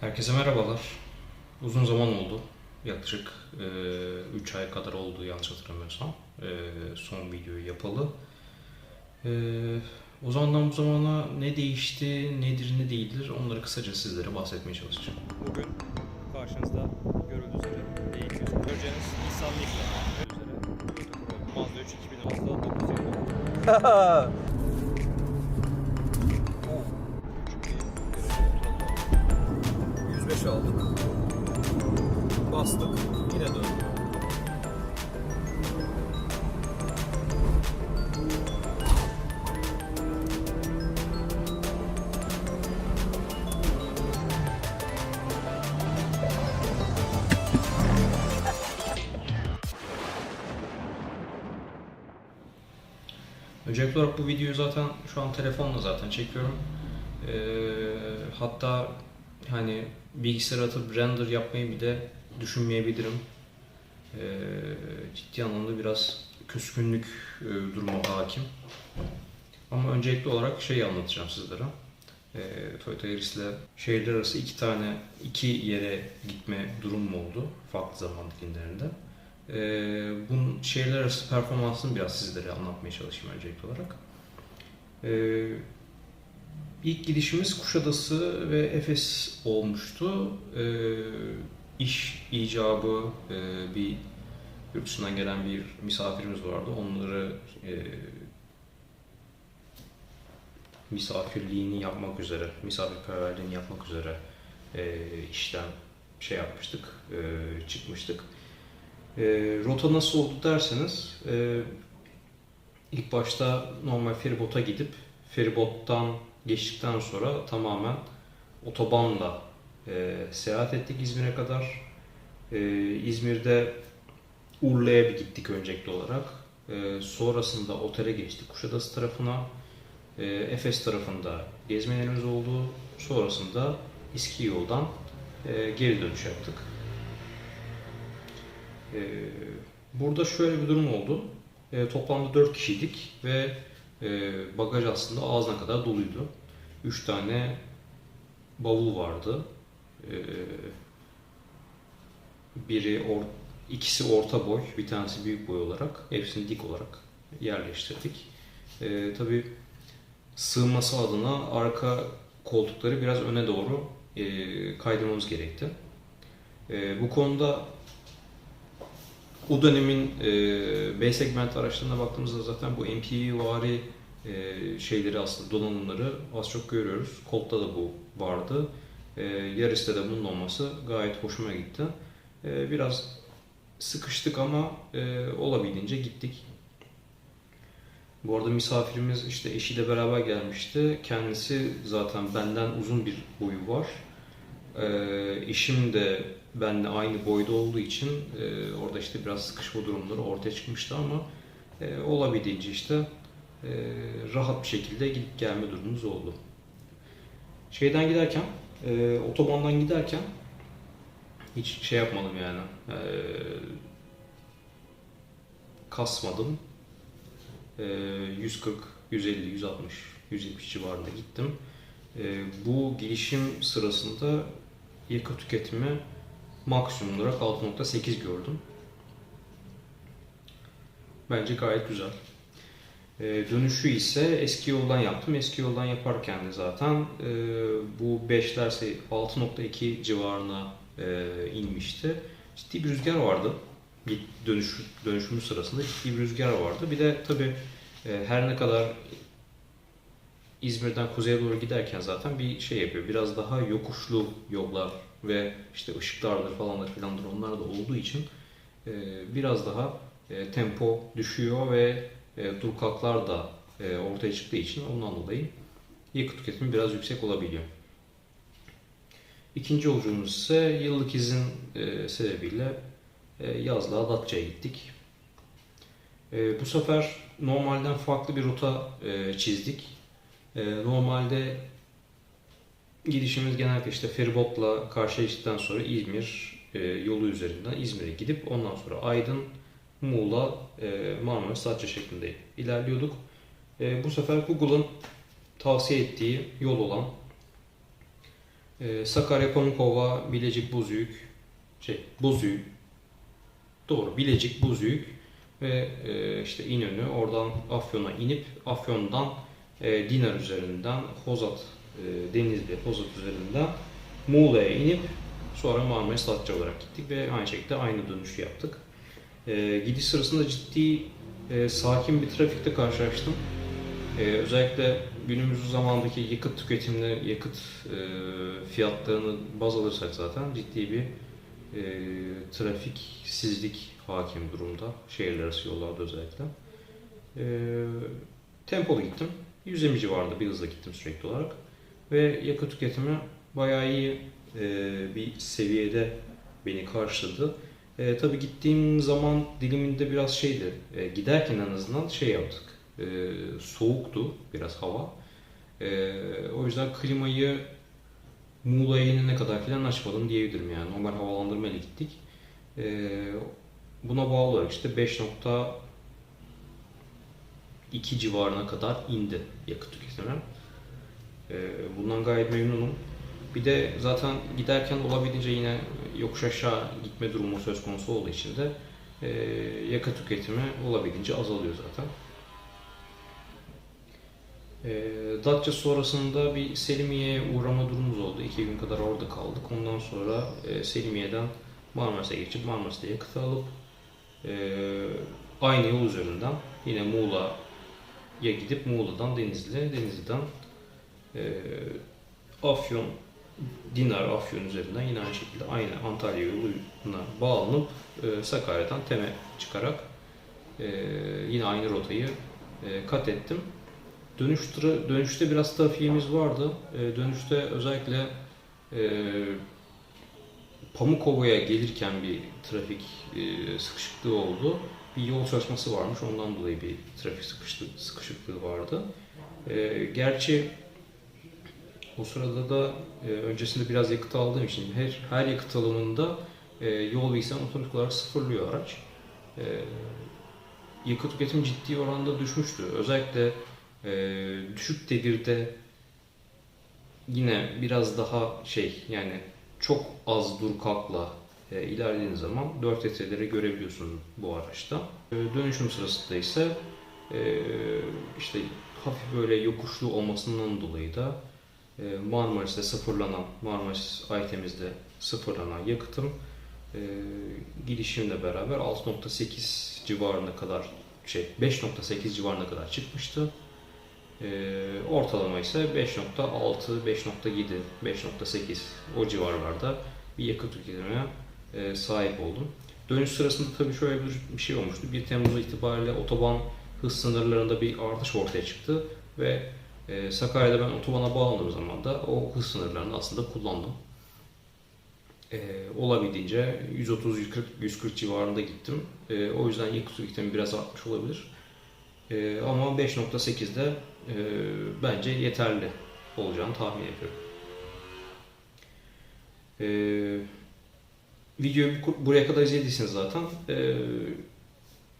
Herkese merhabalar. Uzun zaman oldu. Yaklaşık e, ay kadar oldu yanlış hatırlamıyorsam. E, son videoyu yapalı. E, o zamandan bu zamana ne değişti, nedir ne değildir onları kısaca sizlere bahsetmeye çalışacağım. Bugün karşınızda görüldüğü üzere E200 göreceğiniz Nissan Leaf'le Mazda 3 2000 Mazda 9 yılında 5 aldık. Bastık. Yine döndü. Öncelikli olarak bu videoyu zaten şu an telefonla zaten çekiyorum. Ee, hatta hani bilgisayara atıp render yapmayı bir de düşünmeyebilirim. E, ciddi anlamda biraz küskünlük e, durumu hakim. Ama öncelikli olarak şeyi anlatacağım sizlere. E, Toyota Yaris ile şehirler arası iki tane, iki yere gitme durumum oldu farklı zaman dilimlerinde. E, bunun şehirler arası performansını biraz sizlere anlatmaya çalışayım öncelikli olarak. E, ilk gidişimiz Kuşadası ve Efes olmuştu. E, iş icabı e, bir yurt gelen bir misafirimiz vardı. Onları e, misafirliğini yapmak üzere, misafirperverliğini yapmak üzere e, işten şey yapmıştık, e, çıkmıştık. E, rota nasıl oldu derseniz, e, ilk başta normal feribota gidip feribottan geçtikten sonra tamamen otobanla e, seyahat ettik İzmir'e kadar. E, İzmir'de Urla'ya bir gittik öncelikli olarak. E, sonrasında otele geçtik Kuşadası tarafına. E, Efes tarafında gezmelerimiz oldu. Sonrasında İSKİ yoldan e, geri dönüş yaptık. E, burada şöyle bir durum oldu. E, toplamda 4 kişiydik ve e, bagaj aslında ağzına kadar doluydu. 3 tane bavul vardı. E, biri or, ikisi orta boy, bir tanesi büyük boy olarak hepsini dik olarak yerleştirdik. E, tabii sığması adına arka koltukları biraz öne doğru e, kaydırmamız gerekti. E, bu konuda o dönemin e, B segment araçlarına baktığımızda zaten bu MPV vari e, şeyleri aslında donanımları az çok görüyoruz. Colt'ta da bu vardı. E, Yaris'te de bunun olması gayet hoşuma gitti. E, biraz sıkıştık ama e, olabildiğince gittik. Bu arada misafirimiz işte eşiyle beraber gelmişti. Kendisi zaten benden uzun bir boyu var. Ee, eşim de benimle aynı boyda olduğu için e, orada işte biraz sıkışma durumları ortaya çıkmıştı ama e, olabildiğince işte e, rahat bir şekilde gidip gelme durumumuz oldu. Şeyden giderken, e, otobandan giderken hiç şey yapmadım yani. E, kasmadım. E, 140, 150, 160, 170 civarında gittim. E, bu gelişim sırasında yakıt tüketimi maksimum olarak 6.8 gördüm. Bence gayet güzel. E, dönüşü ise eski yoldan yaptım. Eski yoldan yaparken de zaten e, bu 5'lerse 6.2 civarına e, inmişti. Ciddi bir rüzgar vardı. Dönüş dönüşümüz sırasında ciddi bir rüzgar vardı. Bir de tabii e, her ne kadar İzmir'den kuzeye doğru giderken zaten bir şey yapıyor. Biraz daha yokuşlu yollar ve işte ışıklardır falandır filandır onlar da olduğu için e, biraz daha e, tempo düşüyor ve e, dur kalklar da e, ortaya çıktığı için ondan dolayı yakıt tüketimi biraz yüksek olabiliyor. İkinci yolculuğumuz ise yıllık izin sebebiyle e, yazlığa Datça'ya gittik. Bu sefer normalden farklı bir rota çizdik. Normalde gidişimiz genellikle işte feribotla karşılaştıktan sonra İzmir e, yolu üzerinden İzmir'e gidip ondan sonra Aydın, Muğla, e, Marmaris, Datça şeklinde ilerliyorduk. E, bu sefer Google'ın tavsiye ettiği yol olan Ee, Sakarya Pamukova, Bilecik Buzüyük, şey Buzüyük, doğru Bilecik Buzüyük ve e, işte İnönü oradan Afyon'a inip Afyon'dan e, Dinar üzerinden Hozat e, Denizli Hozat üzerinden Muğla'ya inip sonra Marmaris Datça olarak gittik ve aynı şekilde aynı dönüşü yaptık. E, gidiş sırasında ciddi e, sakin bir trafikte karşılaştım. E, özellikle günümüz zamandaki yakıt tüketimini, yakıt e, fiyatlarını baz alırsak zaten ciddi bir e, trafiksizlik hakim durumda. Şehirler arası yollarda özellikle. E, tempolu gittim. 120 civarında bir hızla gittim sürekli olarak. Ve yakıt tüketimi bayağı iyi e, bir seviyede beni karşıladı. E, tabii gittiğim zaman diliminde biraz şeydi. E, giderken en azından şey yaptık. E, soğuktu biraz hava. E, o yüzden klimayı Muğla'ya inene kadar falan açmadım diyebilirim yani. Normal havalandırma ile gittik. E, buna bağlı olarak işte 5.2 civarına kadar indi yakıt tüketimi. E, bundan gayet memnunum. Bir de zaten giderken olabildiğince yine yokuş aşağı gitme durumu söz konusu olduğu için de e, yakıt tüketimi olabildiğince azalıyor zaten. E, Datça sonrasında bir Selimiye'ye uğrama durumumuz oldu. İki gün kadar orada kaldık. Ondan sonra e, Selimiye'den Marmaris'e geçip Marmaris'te yakıt alıp e, aynı yol üzerinden yine Muğla'ya gidip Muğla'dan Denizli, Denizli'den e, Afyon Dinar Afyon üzerinden yine aynı şekilde aynı Antalya yoluna bağlanıp e, Sakarya'dan Tem'e çıkarak e, yine aynı rotayı e, kat ettim. Dönüş dönüşte biraz trafiğimiz vardı. E, dönüşte özellikle e, Pamukova'ya gelirken bir trafik e, sıkışıklığı oldu. Bir yol çalışması varmış. Ondan dolayı bir trafik sıkışıklığı vardı. E, gerçi o sırada da e, öncesinde biraz yakıt aldığım için her her yakıt alımında e, yol bilgisayarı otomatik olarak sıfırlıyor araç. E, yakıt tüketimi ciddi oranda düşmüştü. Özellikle e, düşük devirde yine biraz daha şey yani çok az dur kalkla e, ilerlediğiniz zaman 4 litreleri görebiliyorsunuz bu araçta. E, dönüşüm sırasında ise e, işte hafif böyle yokuşlu olmasından dolayı da Marmaris'te sıfırlanan, Marmaris Aytemiz'de sıfırlanan yakıtım e, gidişimle beraber 6.8 civarına kadar şey 5.8 civarına kadar çıkmıştı. E, ortalama ise 5.6, 5.7, 5.8 o civarlarda bir yakıt tüketimine e, sahip oldum. Dönüş sırasında tabii şöyle bir, bir şey olmuştu. 1 Temmuz itibariyle otoban hız sınırlarında bir artış ortaya çıktı ve e, Sakarya'da ben otobana bağlandığım zaman da o hız sınırlarını aslında kullandım. E, olabildiğince 130, 140, 140 civarında gittim. E, o yüzden yakıt tüketimi biraz artmış olabilir. E, ama 5.8'de e, bence yeterli olacağını tahmin ediyorum. E, videoyu bu- buraya kadar izlediyseniz zaten e,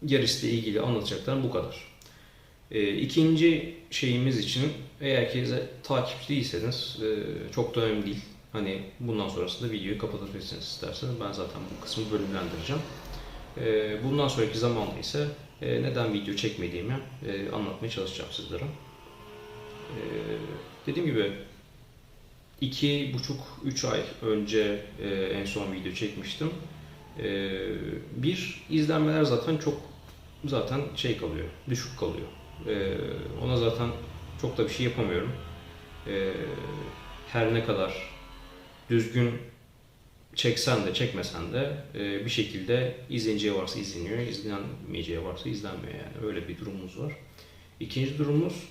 yarışla ilgili anlatacaklarım bu kadar. E, ikinci şeyimiz için eğer ki ze- takipçi değilseniz e, çok da önemli değil. Hani bundan sonrasında videoyu kapatabilirsiniz isterseniz. Ben zaten bu kısmı bölümlendireceğim. E, bundan sonraki zamanda ise e, neden video çekmediğimi e, anlatmaya çalışacağım sizlere. E, dediğim gibi iki buçuk üç ay önce e, en son video çekmiştim. E, bir izlenmeler zaten çok zaten şey kalıyor, düşük kalıyor. Ee, ona zaten çok da bir şey yapamıyorum. Ee, her ne kadar düzgün çeksen de çekmesen de e, bir şekilde izleneceği varsa izleniyor, izlenmeyeceği varsa izlenmiyor yani. Öyle bir durumumuz var. İkinci durumumuz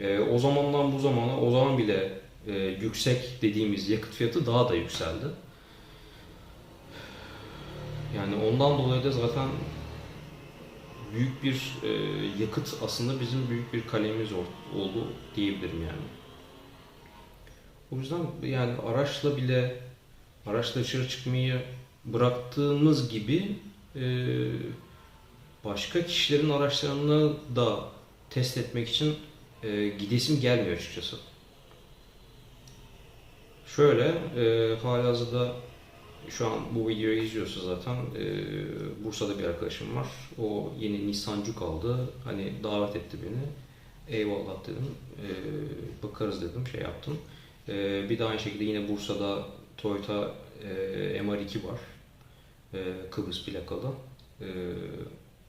e, o zamandan bu zamana o zaman bile e, yüksek dediğimiz yakıt fiyatı daha da yükseldi. Yani ondan dolayı da zaten büyük bir e, yakıt aslında bizim büyük bir kalemiz ol- oldu diyebilirim yani. O yüzden yani araçla bile araçla dışarı çıkmayı bıraktığımız gibi e, başka kişilerin araçlarını da test etmek için e, gidesim gelmiyor açıkçası. Şöyle, e, halihazırda şu an bu videoyu izliyorsa zaten e, Bursa'da bir arkadaşım var. O yeni Nissan Juke aldı. Hani davet etti beni. Eyvallah dedim. E, bakarız dedim, şey yaptım. E, bir de aynı şekilde yine Bursa'da Toyota e, MR2 var. E, Kıbrıs plakalı. E,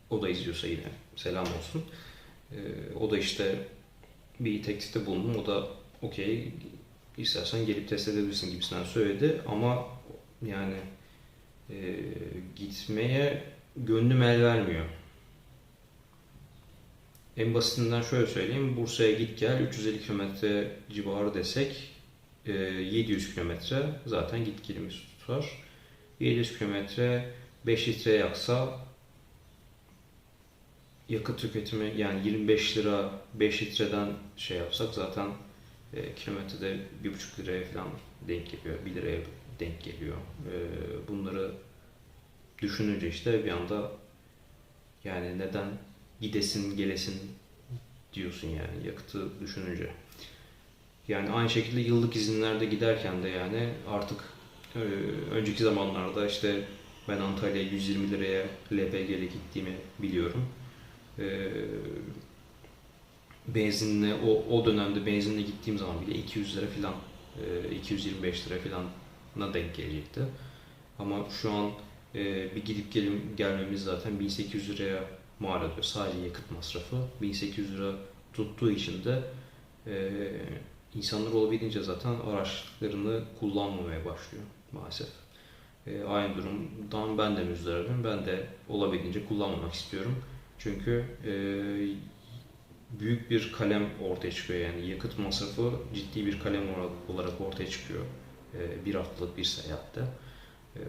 o da izliyorsa yine selam olsun. E, o da işte bir teklifte bulundum. O da okey istersen gelip test edebilirsin gibisinden söyledi ama yani e, gitmeye gönlüm el vermiyor. En basitinden şöyle söyleyeyim. Bursa'ya git gel 350 kilometre civarı desek e, 700 kilometre zaten git gelimiz tutar. 700 kilometre 5 litre yaksa yakıt tüketimi yani 25 lira 5 litreden şey yapsak zaten e, kilometrede 1,5 liraya falan denk geliyor. 1 liraya denk geliyor. E, bunları düşününce işte bir anda yani neden gidesin gelesin diyorsun yani yakıtı düşününce. Yani aynı şekilde yıllık izinlerde giderken de yani artık e, önceki zamanlarda işte ben Antalya'ya 120 liraya LPG ile gittiğimi biliyorum. E, benzinle o, o dönemde benzinle gittiğim zaman bile 200 lira falan e, 225 lira falan denk gelecekti. Ama şu an e, bir gidip gelim gelmemiz zaten 1800 liraya mal ediyor. Sadece yakıt masrafı 1800 lira tuttuğu için de e, insanlar olabildiğince zaten araçlarını kullanmamaya başlıyor maalesef. E, aynı durumdan ben de müzdaribim. Ben de olabildiğince kullanmamak istiyorum. Çünkü e, büyük bir kalem ortaya çıkıyor yani yakıt masrafı ciddi bir kalem olarak ortaya çıkıyor e, bir haftalık bir seyahatte. E,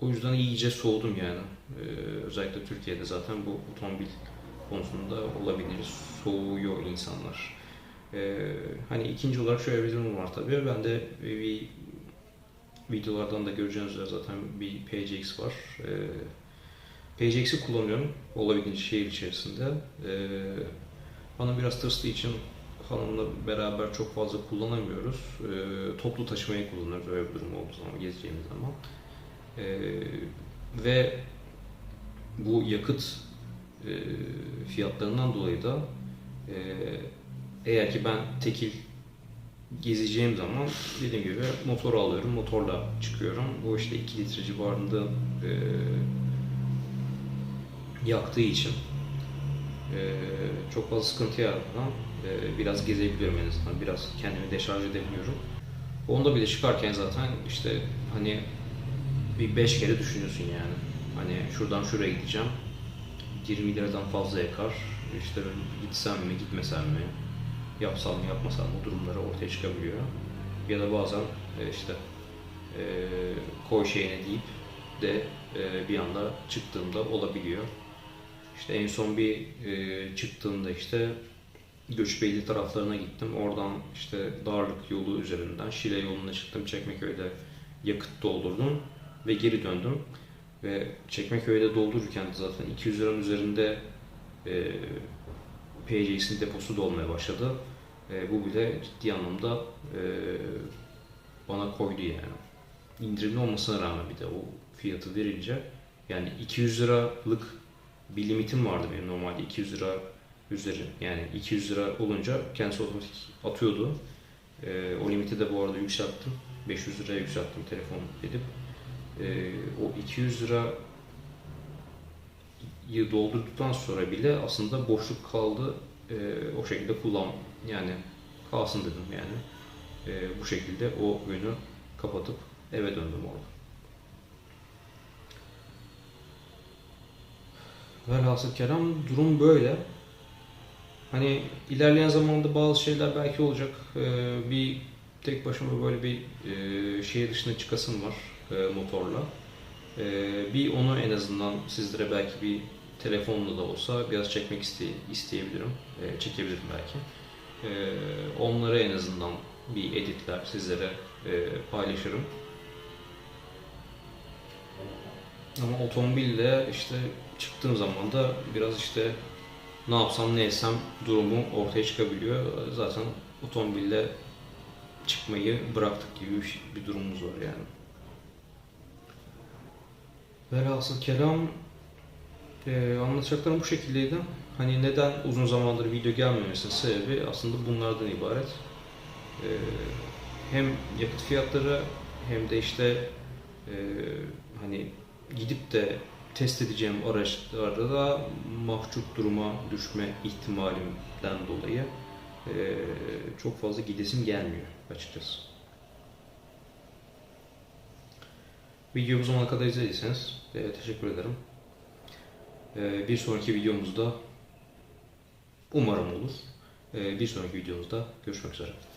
o yüzden iyice soğudum yani. E, özellikle Türkiye'de zaten bu otomobil konusunda olabildiğince soğuyor insanlar. Hani ikinci olarak şöyle bir durum var tabii. Ben de bir videolardan da göreceğiniz üzere zaten bir PCX var. E, PCX'i kullanıyorum olabildiğince şehir içerisinde. Ee, bana biraz tırstığı için hanımla beraber çok fazla kullanamıyoruz. Ee, toplu taşımayı kullanıyoruz öyle bir durum olduğu zaman, gezeceğimiz zaman. Ee, ve bu yakıt e, fiyatlarından dolayı da e, eğer ki ben tekil gezeceğim zaman dediğim gibi motor alıyorum, motorla çıkıyorum. Bu işte 2 litre civarında e, yaktığı için e, çok fazla sıkıntı yaratmadan e, biraz gezebiliyorum en azından. Biraz kendimi deşarj edebiliyorum. Onda bile çıkarken zaten işte hani bir 5 kere düşünüyorsun yani. Hani şuradan şuraya gideceğim. 20 liradan fazla yakar. İşte gitsem mi, gitmesem mi, yapsam mı, yapmasam mı durumları ortaya çıkabiliyor. Ya da bazen e, işte e, koy şeyine deyip de e, bir anda çıktığımda olabiliyor. İşte en son bir e, çıktığımda işte Göçbeyli taraflarına gittim. Oradan işte Darlık yolu üzerinden Şile yoluna çıktım. Çekmeköy'de yakıt doldurdum ve geri döndüm. Ve Çekmeköy'de doldururken zaten 200 liranın üzerinde e, PCX'in deposu dolmaya başladı. E, bu bile ciddi anlamda e, bana koydu yani. İndirimli olmasına rağmen bir de o fiyatı verince yani 200 liralık bir limitim vardı benim normalde 200 lira üzeri. Yani 200 lira olunca kendisi otomatik atıyordu. Ee, o limiti de bu arada yükselttim. 500 liraya yükselttim telefon edip. Ee, o 200 lira doldurduktan sonra bile aslında boşluk kaldı. Ee, o şekilde kullan yani kalsın dedim yani. Ee, bu şekilde o önü kapatıp eve döndüm orada. Velhasıl kelam durum böyle. Hani ilerleyen zamanda bazı şeyler belki olacak. Ee, bir tek başıma böyle bir e, şehir dışına çıkasım var e, motorla. E, bir onu en azından sizlere belki bir telefonla da olsa biraz çekmek iste isteyebilirim. E, çekebilirim belki. Onları en azından bir editler sizlere e, paylaşırım. Ama otomobille işte çıktığım zaman da biraz işte ne yapsam ne etsem durumu ortaya çıkabiliyor. Zaten otomobille çıkmayı bıraktık gibi şey- bir durumumuz var yani. Velhasıl kelam e, anlatacaklarım bu şekildeydi. Hani neden uzun zamandır video gelmemesinin sebebi aslında bunlardan ibaret. E, hem yakıt fiyatları hem de işte e, hani gidip de test edeceğim araçlarda da mahcup duruma düşme ihtimalimden dolayı e, çok fazla gidesim gelmiyor açıkçası. Videomu sonuna kadar izlediyseniz e, teşekkür ederim. E, bir sonraki videomuzda umarım olur. E, bir sonraki videomuzda görüşmek üzere.